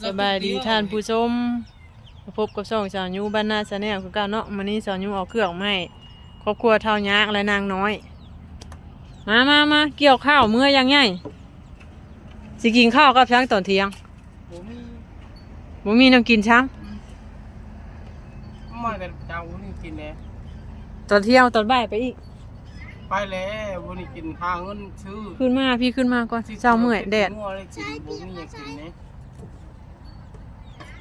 สบายดีท่านผู้ชมมาพบกับช่องสาวยูบ้านนาชาแนลคือเก่าเนาะมื้อนี้สาวยูเอาเครื่องมาให้ครอบครัวเท่ายากและนางน้อย มามามาเกี่ยวข้าวเมื่อยังไงสิกินข้าวกับช้างตอนเที่ยงผมมีบ่มีน้ำกินช้างมาแต่เจ้าวันนี้กินเลยตอนเที่ยงตอนบ่ายไปอีกไปแล้ววันนี้กินหาเงินซื้อขึ้นมาพี่ขึ้นมาก่อนเช้าเมื่อยแดดงัวเลยกินบ่มีอยากกินเนี่ย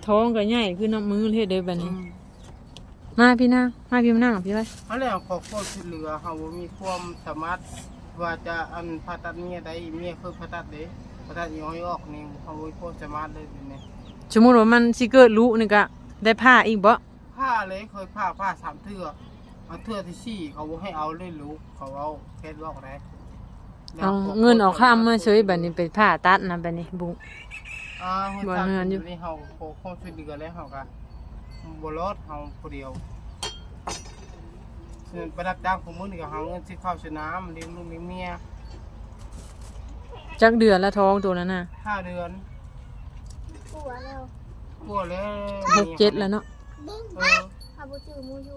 ท้องก็ใหญ่ขึ้นน้ำมือเฮ็ดได้บัดนี้ มาพี่นางมาพี่มานั่งกับพี่ไว้เขาแล้วขอความช่วยเหลือเขาบ่มีความสามารถว่าจะอันผ่าตัดเมียได้เมียเคยผ่าตัดเด้ผ่าตัดย้อยออกนี่เขาบ่มีความสามารถเลยเนี่ยสมมุติว่ามันสิเกิดรู้นี่ก็ได้ผ้าอีกบ่ผ้าเลยเคยผ้าผ้าสามเทื่อเอาเทื่อที่สี่เขาบ่ให้เอาเลยลูกเขาเอาแค่บอกได้แล้วเอาขอเงินเอาข้ามมาช่วยบัดนี้ไปผ้าตัดนะบัดนี้บุ อ่าบ่บ่เงินอยู่ นี่เฮาขอความช่วยเหลือแล้วเฮาก็บ่รอดเฮาผู้เดียวส่วนไปรับจ้างของมื้อนี่ก็หาเงินซื้อข้าวซื้อน้ำเลี้ยงลูกเลี้ยงเมียจักเดือนละท้องตัวนั้นน่ะห้าเดือนปัวแล้วกลัวแล้วหกเจ็ดแล้วเนาะดึงเออฮาบูจือมูยู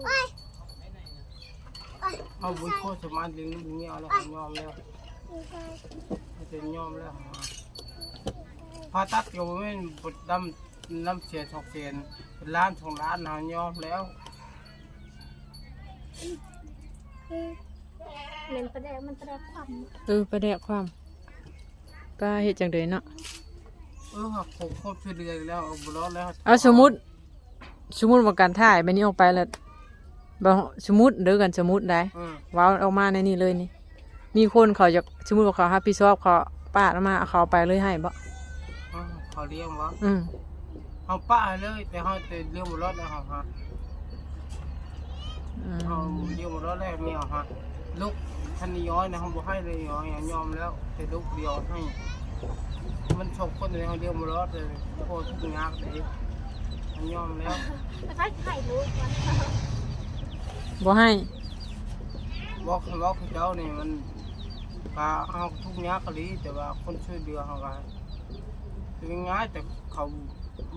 เฮาบ่โคตรสามารถเลี้ยงลูกเลี้ยงเมียเอาแล้วเขายอมแล้วเขาจะยอมแล้วพา ตัดก็บ่แม่นบ่ดำน้ำเสียสองเสียนเป็นล้านสองล้านเฮายอมแล้วเหม็นประแดกมันประแดกความเออประแดกความก็เฮ็ดจังไดเนาะเออครับผมครบช่วยเหลือแล้วเอาบ่รอดแล้วเอาสมมุติสมมุติว่าการถ่ายแบบนี้ออกไปแล้วบ่สมมุติเด้อกันสมมุติได้อืมว้าวออกมาในนี่เลยนี่ มีคนเขาจะสมมุติว่าเขารับผิดชอบเขาปาดออกมาเอาเขาไปเลยให้บ่อืม เขาเลี้ยงวะอืมเขาป้าเลย แต่เขาจะเลี้ยงบ่รอดแล้วเขาฮะอืเขามเลี้ยงบ่รอดแล้วเมียฮะลูกทันนี้ย้อยนะเขาบ่ให้เลยย้อยยอมแล้ว แต่ลูกเดียวให้ มันชกคนเลยเขาเลี้ยงบ่รอดเลยโคตรทุกข์ยากเลยมันยอมแล้วแต่ถ้าไข่รู้มันบ่ให้ บอกเขาบอกเขาเจ้านี่มันพาเอาทุกข์ยากกะลีแต่ว่าคนช่วยเหลือเขาก็ คือง่ายแต่เขา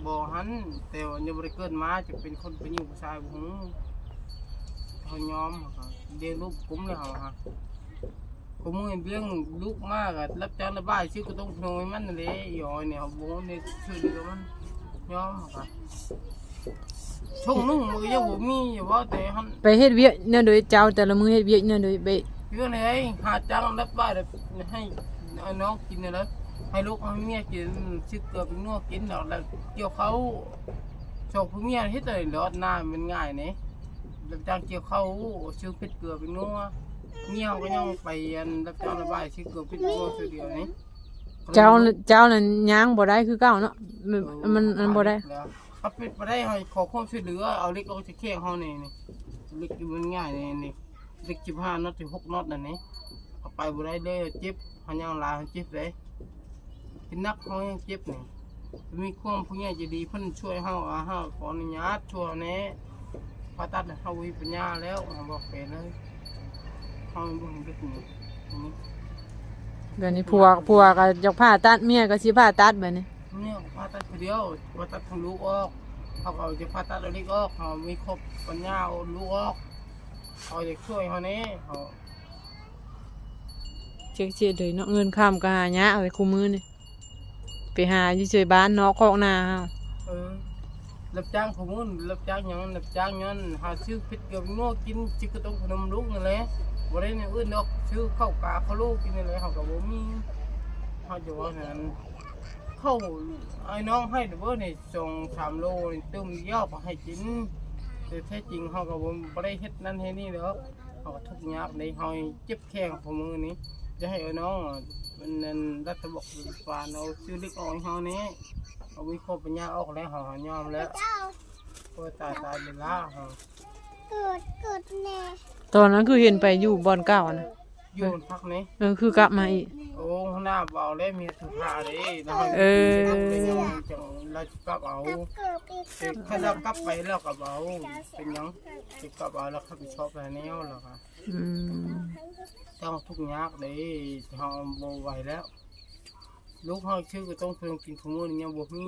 บ่หันแต่ว่ายังบ่ได้เกิดมาจะเป็นคนเป็นหญิงผู้ชายบ่ฮู้เขายอมเขาเลี้ยงลูกกุ้มเลยเขาฮะผมเงินเลี้ยงลูกมากอะรับจ้างระบายชื่อก็ต้องพนอยมันนั่นเลยยอยเนี่ยเขาบอกเนี่ยชื่อเดียวมันยอมค่ะช่วงนึงมันก็ยังบ่มีอยู่ว่าแต่หันไปเฮ็ดเวียกเนี่ยโดยเจ้าแต่ละมื้อเฮ็ดเวียกเนี่ยโดยไปเรื่องอะไรหาจ้างรับบ้านให้ให้น้องกินเนี่ยนะ ให้ลูกให้เมียกินชื่อเกลือเป็นนัวกินแล้วแล้วเกี่ยวเขาชอบผู้เมียเฮ็ดเลยรอดหน้ามันง่ายเนี่ยรับจ้างเกี่ยวข้าวชื่อเป็ดเกลือเป็นนัวเมียก็ยังไปอันรับจ้างระบายชื่อเกลือเป็ดนัวชื่อเดียวนี้เจ้าเจ้านั่นย่างบ่ได้คือเก่าเนาะมันมันมันบ่ได้เอาเป็ดไปได้ให้ขอความช่วยเหลือเอาเล็กเอาจะแค่ห้องนี่นี่เล็กมันง่ายนี่นี่เล็กสิบห้าน็อตถึงหกน็อตนั่นนี่เอาไปบ่ได้เลยเจ็บเขายังลาเขาเจ็บเลย เป็นนักเขายังเจ็บนี่มีความผู้ใหญ่ใจะดีเพิ่นช่วยเฮาอาเฮาขออนุญาตช่วยแหน่ผ่าตัดเฮาวิปัญญาแล้วเขาบอกไปเลยเขาไม่รู้เด็กนี่นี่เดี๋ยวนี้ผัวผัวก็อยากผ่าตัดเมียก็สิผ่าตัดแบบนี้เนี่ยผ่าตัดคนเดียวผ่าตัดทางลูกออกเขาเอาจะผ่าตัดเอาเล็กออกเขามีครบปัญญาเอาลูกออกเขาจะช่วยเขาเนี่ยเขา เจ๊กเจ๊เลยเนาะเงินข้ามก็หายะเอาไปคู่มือนี่ ไปหาอยู่เฉยบ้านนอกคอกนาเฮาเออรับจ้างขมุนรับจ้างหยังรับจ้างหยังหาซื้อพิษเกี่ยวกับนัวกินจิกกระต้มขนมลูกนั่นแหละบ่ได้เนี่ยอื่นดอกซื้อข้าวกาข้าวลูกกินนั่นแหละเขาก็บ่มีเขาจะว่าอย่างนั้นเข้าไอ้น้องให้เด้อนี่ส่งสามโลนี่ต้มยอไปให้กินแต่แท้จริงเขาก็บ่บ่ได้เฮ็ดนั่นเฮ็ดนี่เด้อเขาก็ทุกข์ยากในเฮาเจ็บแข้งของมือนี้จะให้เอาน้อง มันนั่นรัฐบอกฟานเอาซื้อเล็กออกให้เฮานี้เอาวิเคราะห์ปัญญาออกแล้วเฮาหายอมแล้วเจ้าก็ตายตายเวลาเฮาเกิดเกิดแน่ตอนนั้นคือเห็นไปอยู่บ่อนเก่านะ อยู่พักนี้เออคือกลับมาอีก โอ้ข้างหน้าเบาแล้วมีสุภาเด้แล้วเฮาเออ เป็นหยังจังเราจะกลับเอากับเกิดอีกแต่ถ้าเรากลับไปแล้วก็เอาเป็นหยังจะกลับเอาแล้วรับผิดชอบแล้วแนวแล้วค่ะอืมต้องทุกข์ยากเลยเฮาบ่ไหวแล้ว ลูกเฮาชื่อก็ต้องเพิ่งกินขโมยยังบ่มี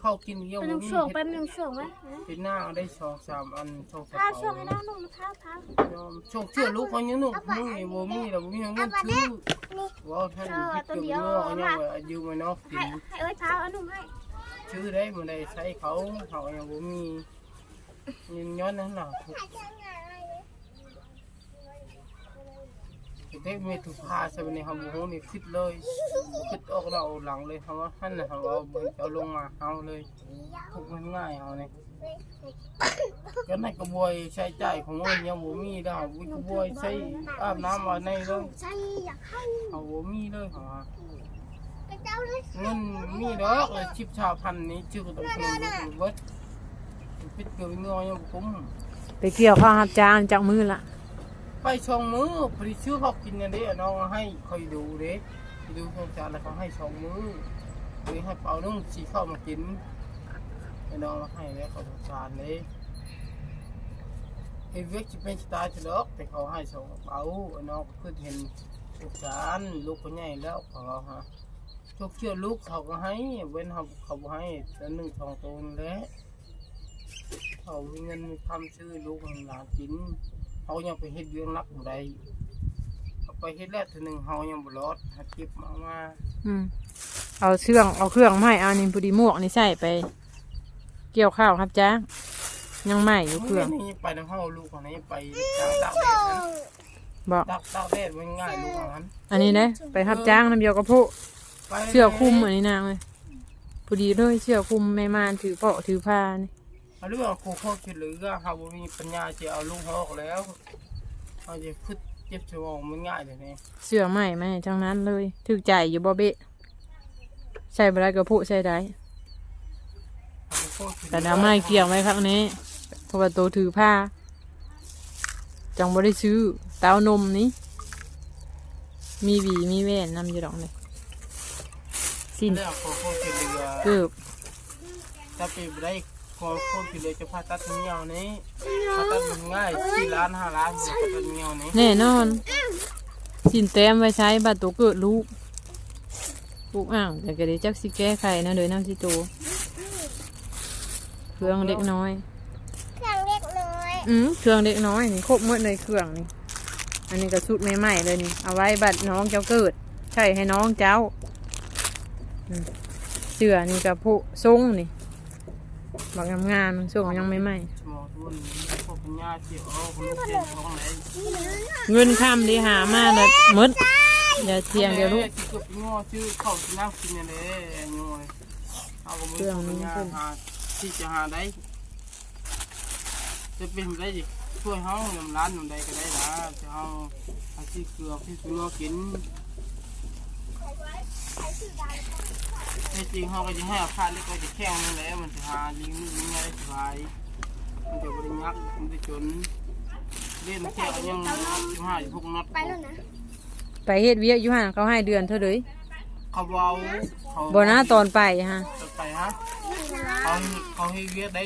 เข้ากินเยี่ยมเป็นน้ำช่วงเป็นน้ำช่วงไหมเป็นหน้าเอาได้สองสามอันสองสามท้าเอาช่วงให้น้องนุ่มท้าท้าช่วงเชื่อลูกเขายังนุ่มมึงไอ้โบมี่เราบ่มีเงินซื้อว่าท่านพิจารณาเอาเนี่ยว่ายืมมาเนาะกิให้นให้เอ้ยท้าเอานุ่มให้ชื่อได้มาได้ใช้เขาเขายังบ่มีเงินย้อนนั่นล่ะ เด็กไม่ถูกพาใช่ไหมเนี่ยเขาบอกนี่คิดเลยคิดออกเราหลังเลยเขาว่าท่านน่ะเขาเอาเอาลงมาเอาเลยทุกมันง่ายเอาเนี่ยก็ในกระบวยใช้จ่ายของมันยังบ่มีดาววิกระบวยใช้อาบน้ำมาในเลยใช่อยากให้เขาบ่มีเลยเขาว่าเงินมีดอกเลยชิบชาวพันนี้ชื่อก็ต้องเป็นลูกเบิดปิดเกลือเงยยังคุ้มไปเกี่ยวข้าวรับจางจากมือละ ไปช่องมือพอดีชื่อเขากินอย่างนี้น้องให้คอยดูเด้ดูโครงการแล้วเขาให้ช่องมือเลยให้เป่านุ่งสีเข้ามากินไอ้น้องให้แล้วเขาสงสารเลยไอ้เวกจะเป็นสไตล์จะดอกแต่เขาให้ช่องเปาไอ้น้องก็คือเห็นสงสารลูกคนใหญ่แล้วเขาฮะทุกเชื่อลูกเขาก็ให้ เว้นเขาเขาให้แต่หนึ่งสองตัวแหละเขามีเงินมีคำซื้อลูกหลานกิน เขายังไปเฮ็ดเรื่องรักบ่ได้เขาไปเฮ็ดแล้วทีหนึ่งเขายังบ่รอดหาเก็บมามาอืมเอาเชื่องเอาเครื่องมาให้เอานี่พอดีหมวกนี่ใส่ไป เกี่ยวข้าวครับจ้างยังไม่อยู่เครื่องนี่ไปน้ำเฮาลูกของนี้ไปจ้างตากแดดนะบอกตากตากแดดมันง่ายลูกของนั้นอันนี้นะไปรับจ้างน้ำเดียวกับผู้ไปเสื้อคลุมอันนี้นางเลยพอดีเลยเสื้อคลุมแม่มานถือเปาะถือผ้านี่ เอาเรื่องครูเขาคิดหรือว่าเขาบ่มีปัญญาจะเอาลูกเขาออกแล้วเขาจะพึดเจ็บสมองมันง่ายเลยนี่เสื้อใหม่ไหมทั้งนั้นเลยถือใจอยู่บ่เบะใส่บไรกับผู้ใส่ได้เขาคิแต่ดาไม่เกี่ยวไว้ครั้งนี้เพราะว่าตัวถือผ้า จังบ่ได้ซื้อเต้านมนี้ มีหวีมีแหวนนำอยู่ดอกเลยสิ้นเรื่องครูเขาคิดหรือว่าเกือบถ้าไปได้ ขอคนที่เหลือจะผ่าตัดเงี้ยวนี้ผ่าตัดมันง่ายสี่ล้านห้าล้านผ่าตัดเงี้ยวนี้แน่นอน สินแต้มไว้ใช้บัตรตัวเกิดลูกลูกอ่างแต่ก็ได้จักสิแก้ไขนะเดยน้ำสิโตเครื่องเล็กน้อย เครื่องเล็กน้อย อืมเครื่องเล็กน้อยนี่ครบหมดเลยเครื่องนี่ อันนี้ก็สุดใหม่ๆเลยนี่ เอาไว้บัตรน้องเจ้าเกิด ใช่ให้น้องเจ้าอืมเสื้อนี่กับผู้ทรงนี่ บักงามๆมันทรงยังไม่ใหม่สมองทุนพวกปัญญาเจียวเอาคนลูกเจ็บท้องไหนเงินคำดีหามาแล้วหมดอย่าเทียงเดียวลูกที่เกือบง้อชื่อเข้าที่น้ำกินนี่เลยงอยเอาก็มือปัญญาหาที่จะหาได้จะเป็นได้ดิช่วยเฮาลำร้านลำใดก็ได้นะจะเฮาอาชีพเกลือที่ซื้อกิน ที่จริงเขาก็จะให้เอาค่าเล็กไว้จะแข้งนั่นแหละมันจะหาลิงนึกลิงอะไรสบายมันจะบริยักมันจะจนเล่นแค่ก็ยังสิบห้าสิบหกนัดไปแล้วนะไปเฮ็ดเวียกอยู่ห่างเขาให้เดือนเท่าเลยเขาเบาเขาบ่นะตอนไปฮะตอนไปฮะเขาเขาให้เวียได้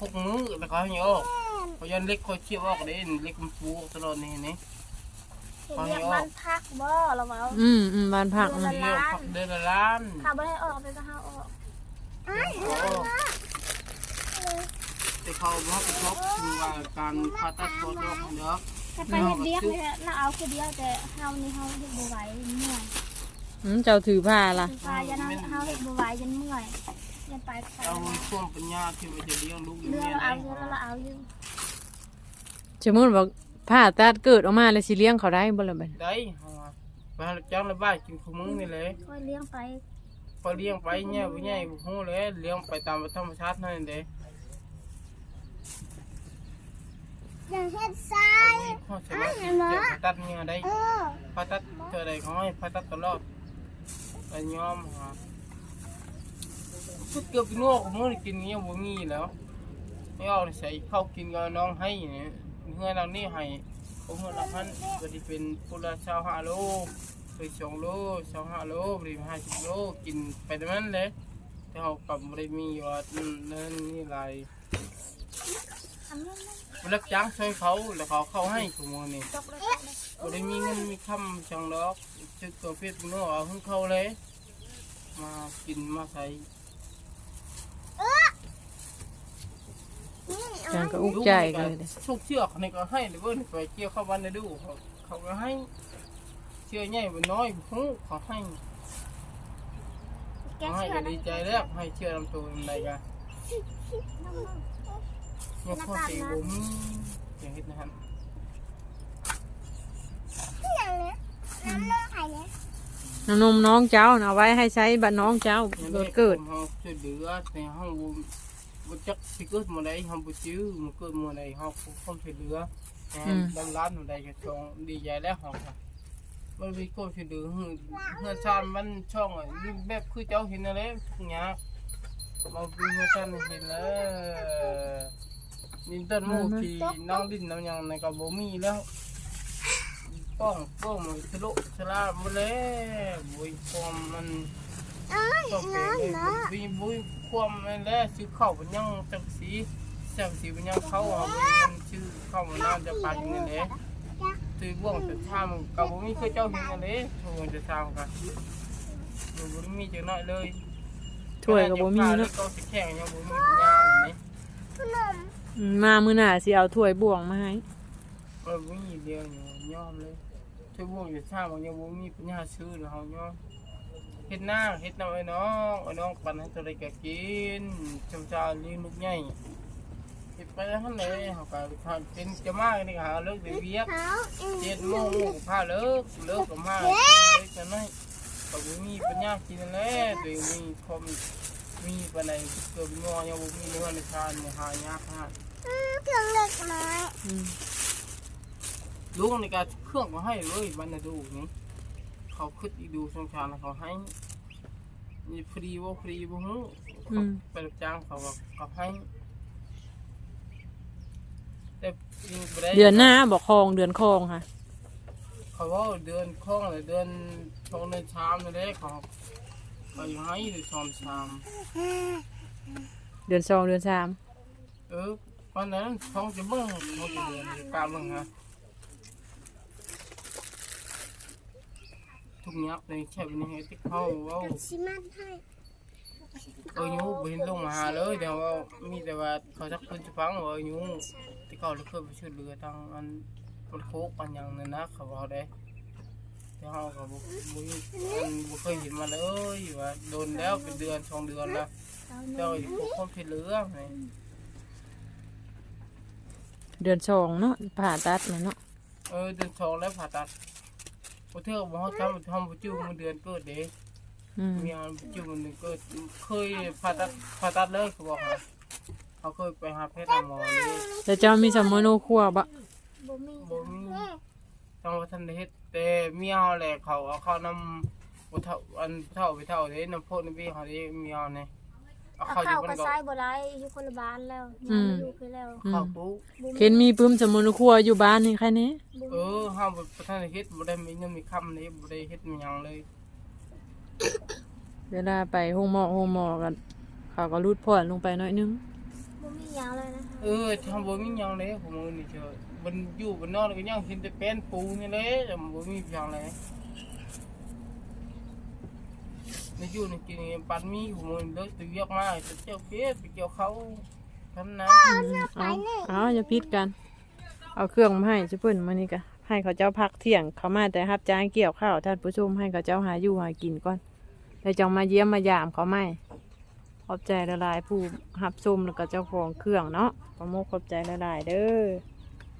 หกมื้อแล้วเขาให้ออกเขายันเล็กคอยเชี่ยวออกเด้เล็กมันฟูตลอดนี่นี่ เห็นเรียกบ้านพักบ่เราเอาอืมอืมบ้านพักนะเลี้ยวพักเดือนละล้านถ้าไม่ให้ออกไปก็ให้ออกเขาออกแต่เขาบอกกระทบถึงว่าการผ่าตัดคอดอกเนาะถ้าไปเฮ็ดเรียกเนี่ยเราเอาคือเดียวแต่เฮานี่เฮาเฮ็ดบ่ไหวเมื่อยอืมเจ้าถือผ้าล่ะคือฟ้ายันเฮาเฮ็ดบ่ไหวยันเมื่อยยันไปไปเอาช่วงปัญญาที่ว่าจะเลี้ยงลูกอยู่เรือเนี่ยเราได้เอาเรือเราเอาอยู่สมมติว่า ผ้าตัดเกิดออกมาแล้วสิเลี้ยงเขาได้บ่ล่ะบัดได้เอามาไปหาจ้างในบ้านกินขมื้อนี่เลยค่อยเลี้ยงไปพอเลี้ยงไปเนี่ยผู้ใหญ่ผู้ฮู้เลยเลี้ยงไปตามธรรมชาตินั่นเด้อย่างเฮ็ดซ้ายข้อสามารถที่จะผ่าตัดเนี่ยได้เออผ่าตัดเท่าใดเขาให้ผ่าตัดตลอดแต่ยอมหาชุดเกือบกินนอกมื้อนี้กินเงี้ยบ่มีแล้วไม่เอาใส่ข้าวกินกับน้องให้เนี่ย เฮือเรานี่ให้ผมเฮือเราพันก็สิเป็นพุละ25โลไป2โล25โลบริ50โลกินไปแต่นั้นเลยแต่เขากับบ่ได้มีว่านั่นนี่หลายทำนั่นรับจ้างช่วยเขาแล้วเขาเข้าให้ถุงมือนี่บเลยบ่ได้มีเงินมีคำจังดอกจึกตัวเพชรโน่เอาให้นเขาเลย มากินมาใส่ จังก็อุกใจเลยเด้ชุกเชือกนี่ก็ให้เลยเว้ยไปเกี่ยวเข้าวันในดูเขาเขาก็ให้เชือกใหญ่บ่น้อยหูเขาให้แกเขาให้เชื่อก็นะดีใจแล้วให้เชือกลำตัวอะไรกันเนี่ยพ่อสีบ่มีอย่างนี้นะครับน้ำนมไข่เนี่ยน้ำนมน้องเจ้าน่ะเอาไว้ให้ใช้บัดน้องเจ้าโดนเกิดเฮาช่วยเหลือในห้อง บ่บ่จักสิเกิดมื้อใดเฮาบ่จื้อมันเกิดมื้อใดเฮาความช่วยเหลือให้ดำร้านมื้อใดก็ชองดีใจแล้วเฮาค่ะมันมีความช่วยเหลือเฮือเฮือชานมันช่องอะแบบคือเจ้าเห็นนั่นแหละทุกอย่างมาเป็นเฮือชานเห็นแล้วนี่ต้นหมูที่น้องดินน้ำหยังในก็บ่มีแล้วป้องป้องมันทะลุทะลาหมดแล้วบุยความมัน ก็เป็นบุยบุยความนั่นแหละชื่อเข้าเป็นยังจังสีแซ่บสีเป็นยังเข้าเอาเป็นยังชื่อเข้ามันน่าจะไปนี่แหละชื่อบ่วงจะทำกับบ่มีเคยเจ้าเห็นกันเลยช่วงจะทำกันบ่บ่มีจังน้อยเลยถ้วยก็บ่มีเนาะก็สิแข่งยังบ่มีปัญญาเลยนี่ขนมอืมมามื้อหน้าสิเอาถ้วยบ่วงมาให้เออบ่มีเดียวอยู่ยอมเลยช่วยบ่วงจะทำยังบ่มีปัญญาซื้อแล้วเฮายอม เฮ็ดหน้าเฮ็ดน้ำไอ้น้องไอ้น้องปั่นให้ตัวใดก็กินชมชาลีนุกใหญ่เฮ็ดไปแล้วหั่นเลยเฮาก็ทานเป็นจะมากนี่ก็หาเลิกได้เวียกเขาอืมเจ็ดโมงลูกพาเลิกเลิกก็มาเล็กจะน้อยก็บ่มีปัญญากินนั่นแหละตัวเองมีความมีปานใดเกือบงอยังบ่มีเนื้อในทานบ่หายากฮะอืมเครื่องเล็กน้อยอืมลูกในการเครื่องก็ให้เลยมันน่ะดูนี่ เขาคิดอีดูสงสารเขาให้นี่ฟรีบ่ฟรีบ่ฮู้อืมไปรับจ้างเขาก็เขาให้แต่อยู่บ่ได้เดือนหน้าบอกคองเดือนคองค่ะ เขาว่าเดือนคล้องเลยเดือนทองเดือนชามนี่แหละเขาเขาอยู่ให้หรือชอมชามเดือนสองเดือนสามเออวันนั้นท้องจะเบิ่งท้องจะเดือนกลางเบิ่งฮะ ทุกยักษ์ในแค่เป็นให้ที่เขาเว่ากับชิมันให้เออยูบ่เห็นลงมาหาเลยเดี๋ยวว่ามีแต่ว่าเขาจักเพิ่นสิฟังว่ายูที่เขาเคยไปช่วยเหลือทางอันมันโคกปันหยังนั่นนะเขาบอกได้แต่เฮาก็บ่บ่มีอันบ่เคยเห็นมาเลยว่าโดนแล้วเป็นเดือนสองเดือนแล้วเอาเจ้าอยู่พวกความช่วยเหลือนี่เดือนสองเนาะผ่าตัดน่ะเนาะเออเดือนสองแล้วผ่าตัด บ่เทื่อบ่เฮาทำทำบ่จิ้วมันเดือนเกิดเด้อืมมีอันจิ้วมันเดือนเกิดเคยผ่าตัดผ่าตัดเลยเขาบอกว่าเขาเคยไปหาแพทย์หาหมอนี่แต่เจ้ามีสมโนครัวบ่บ่มีบ่มีต้องว่าท่านได้เฮ็ดแต่เมียเฮาแหละเขาเอาเข้านำบ่เท่าอันเท่าไปเท่าเด้น้ำโพดน้ำพี่เขาเด้เมียเฮานี่ย เอาเอาเข้าอยู่เข้าบก็นก็ใช้บ่ได้อยู่คนละบ้านแล้วยังไม่อยู่คือแล้วอืเข้ามปุ๊บ่มีเห็นมีปื้มสมโนครัวอยู่บ้านนี่ใครเนี้ บ่เอมีอเฮาบ่ทันได้เฮ็ดบ่ได้มีเงินมีคำนี่บ่ได้เฮ็ดมีหยังเลยเวลาไปห้องหมอห้องหมอกันเขาก็รูดผ่อนลงไปหน่อยนึง บ่มีหยังเลยนะคะเออทำบ่มีหยังเลยผมมือนี่เฉยมันอยู่บนนอนก็ยังเห็นแต่แป้นปูนี่เลยแต่มันบ่มีหยังเลย ในอยู่ในกินนี่ปันมีผมมือเลิกตัวเวียกมาจะเจ้าเพชรไปเกี่ยวเขาทำนะเอาเอาอย่าพิดกัน เอาเครื่องมาให้จะเพิ่นมานี่กะให้เขาเจ้าพักเที่ยงเขามาแต่รับจ้างเกี่ยวข้าวท่านผู้ชมให้เขาเจ้าหาอยู่หากินก่อนแล้วจังมาเยี่ยมมายามเขาไม่ขอบใจละลายๆผู้รับชมแล้วก็เจ้าของเครื่องเนาะขอโมกขอบใจละลายๆเด้อ